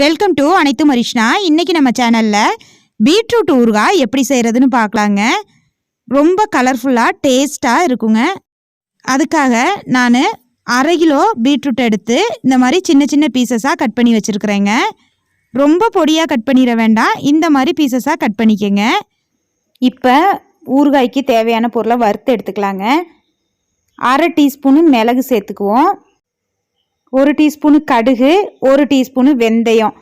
Welcome to அனைத்து மரிஷ்னா இன்னைக்கு நம்ம சேனலில் பீட்ரூட் ஊறுகாய் எப்படி செய்கிறதுன்னு பார்க்கலாங்க. ரொம்ப கலர்ஃபுல்லாக டேஸ்ட்டாக இருக்குங்க. அதுக்காக நான் அரை கிலோ பீட்ரூட் எடுத்து இந்த மாதிரி சின்ன சின்ன பீசஸாக கட் பண்ணி வச்சுருக்குறேங்க. ரொம்ப பொடியாக கட் பண்ணிட வேண்டாம். இந்த மாதிரி பீசஸாக கட் பண்ணிக்கோங்க. இப்போ ஊறுகாய்க்கு தேவையான பொருளை வறுத்து எடுத்துக்கலாங்க. அரை டீஸ்பூனு மிளகு சேர்த்துக்குவோம். ஒரு டீஸ்பூனு கடுகு ஒரு டீஸ்பூனு வெந்தயம்.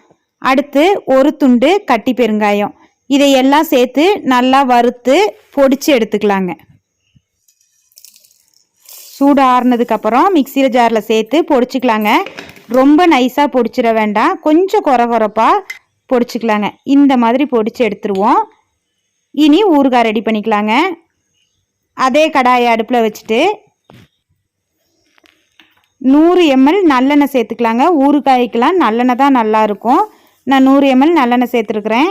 அடுத்து ஒரு துண்டு கட்டி பெருங்காயம். இதையெல்லாம் சேர்த்து நல்லா வறுத்து பொடிச்சு எடுத்துக்கலாங்க. சூடு ஆறுனதுக்கப்புறம் மிக்சியில் ஜாரில் சேர்த்து பொடிச்சிக்கலாங்க. ரொம்ப நைஸாக பொடிச்சிட வேண்டாம். கொஞ்சம் குறை குறைப்பாக பொடிச்சிக்கலாங்க. இந்த மாதிரி பொடிச்சு எடுத்துருவோம். இனி ஊறுகாய் ரெடி பண்ணிக்கலாங்க. அதே கடாயை அடுப்பில் வச்சுட்டு நூறு எம்எல் நல்லெண்ணெய் சேர்த்துக்கலாங்க. ஊறுகாய்க்கெலாம் நல்லெண்ணெய் தான் நல்லாயிருக்கும். நான் நூறு எம்எல் நல்லெண்ணெய் சேர்த்துருக்குறேன்.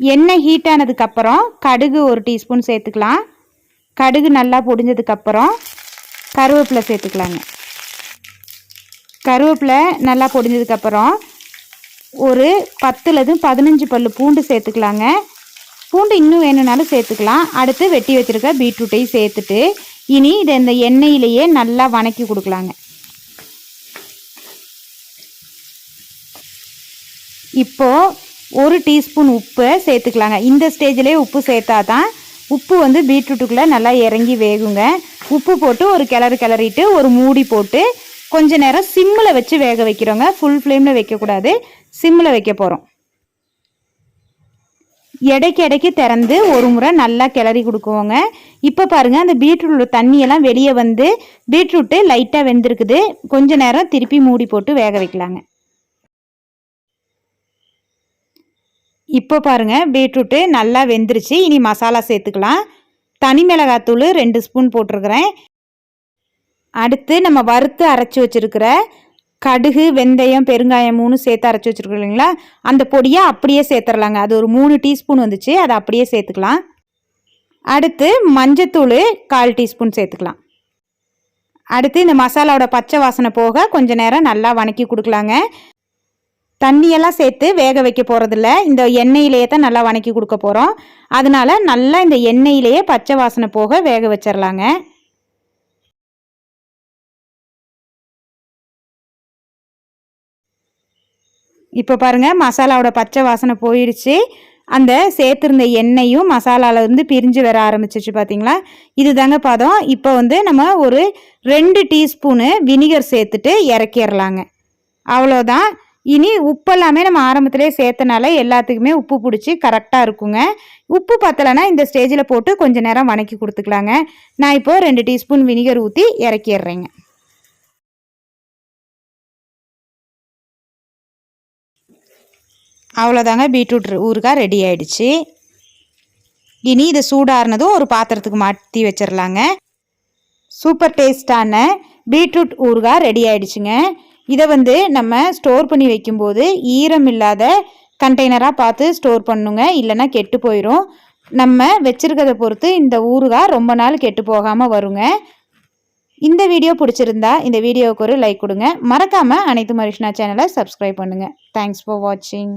எண்ணெய் ஹீட் ஆனதுக்கப்புறம் கடுகு ஒரு டீஸ்பூன் சேர்த்துக்கலாம். கடுகு நல்லா பொடிஞ்சதுக்கப்புறம் கருவேப்பிலை சேர்த்துக்கலாங்க. கருவேப்பிலை நல்லா பொடிஞ்சதுக்கப்புறம் ஒரு பத்துலது பதினஞ்சு பல் பூண்டு சேர்த்துக்கலாங்க. பூண்டு இன்னும் வேணும்னாலும் சேர்த்துக்கலாம். அடுத்து வெட்டி வச்சுருக்க பீட்ரூட்டையும் சேர்த்துட்டு இனி இதை இந்த எண்ணெயிலேயே நல்லா வணக்கி கொடுக்கலாங்க. இப்போது ஒரு டீஸ்பூன் உப்பு சேர்த்துக்கலாங்க. இந்த ஸ்டேஜ்லேயே உப்பு சேர்த்தா தான் உப்பு வந்து பீட்ரூட்டுக்குள்ளே நல்லா இறங்கி வேகுங்க. உப்பு போட்டு ஒரு கிளறு கிளறிட்டு ஒரு மூடி போட்டு கொஞ்ச நேரம் சிம்மில் வச்சு வேக வைக்கிறோங்க. ஃபுல் ஃப்ளேமில் வைக்கக்கூடாது. சிம்மில் வைக்க போகிறோம் இடைக்கு இடைக்கு திறந்து ஒரு முறை நல்லா கிளறி கொடுக்குவோங்க. இப்போ பாருங்கள் அந்த பீட்ரூட் தண்ணியெல்லாம் வெளியே வந்து பீட்ரூட்டு லைட்டாக வெந்திருக்குது. கொஞ்ச நேரம் திருப்பி மூடி போட்டு வேக வைக்கலாங்க. இப்போ பாருங்கள் பீட்ரூட்டு நல்லா வெந்துருச்சு. இனி மசாலா சேர்த்துக்கலாம். தனி மிளகாத்தூள் ரெண்டு ஸ்பூன் போட்டிருக்கிறேன். அடுத்து நம்ம வறுத்து அரைச்சி வச்சுருக்கிற கடுகு வெந்தயம் பெருங்காயம் மூணு சேர்த்து அரைச்சி வச்சுருக்கோம் இல்லைங்களா? அந்த பொடியை அப்படியே சேர்த்துடலாங்க அது ஒரு மூணு டீஸ்பூன் வந்துச்சு. அதை அப்படியே சேர்த்துக்கலாம். அடுத்து மஞ்சத்தூள் கால் டீஸ்பூன் சேர்த்துக்கலாம். அடுத்து இந்த மசாலாவோட பச்சை வாசனை போக கொஞ்ச நேரம் நல்லா வணக்கி கொடுக்கலாங்க. தண்ணியெல்லாம் சேர்த்து வேக வைக்க போகிறதில்ல இந்த எண்ணெயிலேயே தான் நல்லா வணக்கி கொடுக்க போகிறோம் அதனால நல்லா இந்த எண்ணெயிலேயே பச்சை வாசனை போக வேக வச்சிடலாங்க இப்போ பாருங்கள் மசாலாவோட பச்சை வாசனை போயிடுச்சு. அந்த சேர்த்துருந்த எண்ணெயும் மசாலாவில் வந்து பிரிஞ்சு வர ஆரம்பிச்சிச்சு பார்த்தீங்களா இது தாங்க பதம். இப்போ வந்து நம்ம ஒரு ரெண்டு டீஸ்பூனு வினிகர் சேர்த்துட்டு இறக்கிடலாங்க அவ்வளோதான். இனி உப்பெல்லாமே நம்ம ஆரம்பத்திலே சேர்த்தனால எல்லாத்துக்குமே உப்பு பிடிச்சி கரெக்டாக இருக்குங்க. உப்பு பத்தலைன்னா இந்த ஸ்டேஜில் போட்டு கொஞ்சம் நேரம் வணக்கி கொடுத்துக்கலாங்க. நான் இப்போது ரெண்டு டீஸ்பூன் வினிகர் ஊற்றி இறக்கிடுறேங்க அவ்வளோதாங்க பீட்ரூட் ஊறுகாய் ரெடி ஆயிடுச்சு. இனி இதை சூடாறினதும் ஒரு பாத்திரத்துக்கு மாற்றி வச்சிடலாங்க சூப்பர் டேஸ்டான பீட்ரூட் ஊறுகாய் ரெடி ஆயிடுச்சுங்க. இதை வந்து நம்ம ஸ்டோர் பண்ணி வைக்கும்போது ஈரம் இல்லாத கண்டெய்னராக பார்த்து ஸ்டோர் பண்ணுங்க. இல்லைன்னா கெட்டு போயிடும் நம்ம வச்சுருக்கதை பொறுத்து இந்த ஊறுகாய் ரொம்ப நாள் கெட்டு போகாமல் வருங்க. இந்த வீடியோ பிடிச்சிருந்தா இந்த வீடியோவுக்கு ஒரு லைக் கொடுங்க. மறக்காமல் அனைத்து மரிஷ்னா சேனலை சப்ஸ்கிரைப் பண்ணுங்கள் தேங்க்ஸ் ஃபார் வாட்சிங்